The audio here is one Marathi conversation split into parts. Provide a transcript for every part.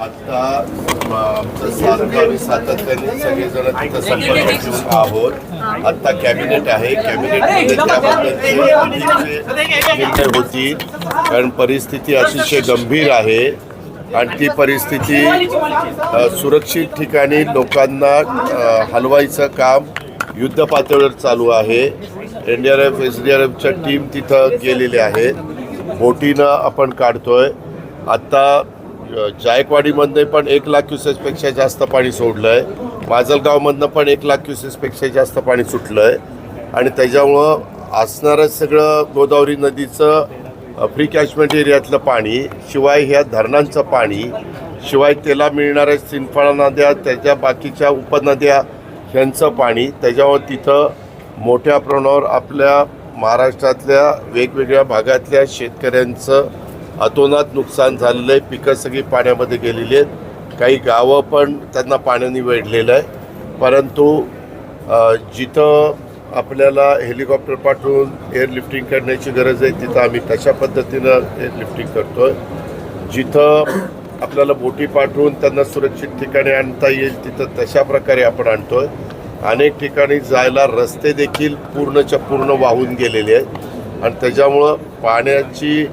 आता आमचं आम्ही सातत्याने सगळेजण तिथं संपर्क ठेवून आहोत. आता कॅबिनेट आहे. कॅबिनेटमध्ये त्याबद्दलचे अधिकचे निर्णय होतील कारण परिस्थिती अतिशय गंभीर आहे. आणि ती परिस्थिती सुरक्षित ठिकाणी लोकांना हलवायचं काम युद्ध पातळीवर चालू आहे. N D R F S D R एफच्या टीम तिथं गेलेले आहेत. बोटीनं आपण काढतोय. आत्ता जायकवाडीमधनं पण एक लाख क्युसेसपेक्षा जास्त पाणी सोडलं आहे माजलगावमधनं पण एक लाख क्युसेसपेक्षा जास्त पाणी सुटलं आहे आणि त्याच्यामुळं असणारं सगळं गोदावरी नदीचं फ्री कॅचमेंट एरियातलं पाणी शिवाय ह्या धरणांचं पाणी शिवाय त्याला मिळणाऱ्या सिंफळा नद्या त्याच्या बाकीच्या उपनद्या ह्यांचं पाणी त्याच्यावर तिथं मोठ्या प्रमाणावर आपल्या महाराष्ट्रातल्या वेगवेगळ्या भागातल्या शेतकऱ्यांचं अतोनात नुकसान झालेलं आहे पिकं सगळी पाण्यामध्ये गेलेली आहेत. काही गावं पण त्यांना पाण्याने वेढलेलं आहे. परंतु जिथं आपल्याला हेलिकॉप्टर पाठवून एअरलिफ्टिंग करण्याची गरज आहे तिथं आम्ही तशा पद्धतीनं एअरलिफ्टिंग करतो आहे जिथं आपल्याला बोटी पाठवून त्यांना सुरक्षित ठिकाणी आणता येईल तिथं तशा प्रकारे आपण आणतो आहे अनेक ठिकाणी जायला रस्ते देखील पूर्णच्या पूर्ण वाहून गेलेले आहेत. आणि त्याच्यामुळं पाण्याची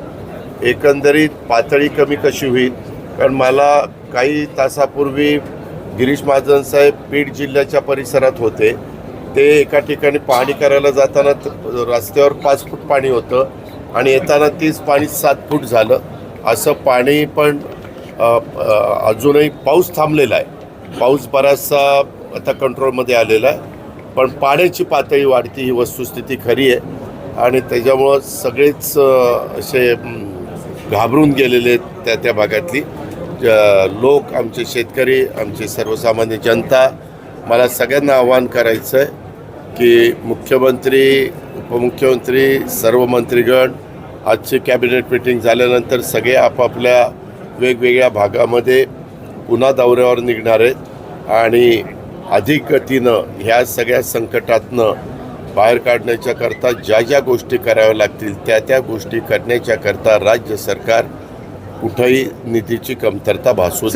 एकंदरीत पातळी कमी कशी होईल? कारण मला काही तासापूर्वी गिरीश महाजन साहेब बीड जिल्ह्याच्या परिसरात होते. ते एका ठिकाणी पाहणी करायला जाताना रस्त्यावर पाच फूट पाणी होतं आणि येताना तीच पाणी सात फूट झालं. असं पाणी पण अजूनही पाऊस थांबलेला आहे. पाऊस बराचसा आता कंट्रोलमध्ये आलेला आहे. पण पाण्याची पातळी वाढती ही वस्तुस्थिती खरी आहे. आणि त्याच्यामुळं सगळेच असे घाबरून गेलेले आहेत त्या त्या भागातली. ज- लोक आमचे शेतकरी आमचे सर्वसामान्य जनता मला सगळ्यांना आवाहन करायचं आहे की मुख्यमंत्री उपमुख्यमंत्री सर्व मंत्रीगण आजची कॅबिनेट मिटिंग झाल्यानंतर सगळे आपापल्या वेगवेगळ्या भागामध्ये पुन्हा दौऱ्यावर निघणार आहेत. आणि अधिक गतीनं ह्या सगळ्या संकटातनं बाहेर काढण्याच्या करता ज्या ज्या गोष्टी कराव्या लागतील त्या त्या गोष्टी करण्याच्या करता राज्य सरकार कुठंही निधीची कमतरता भासू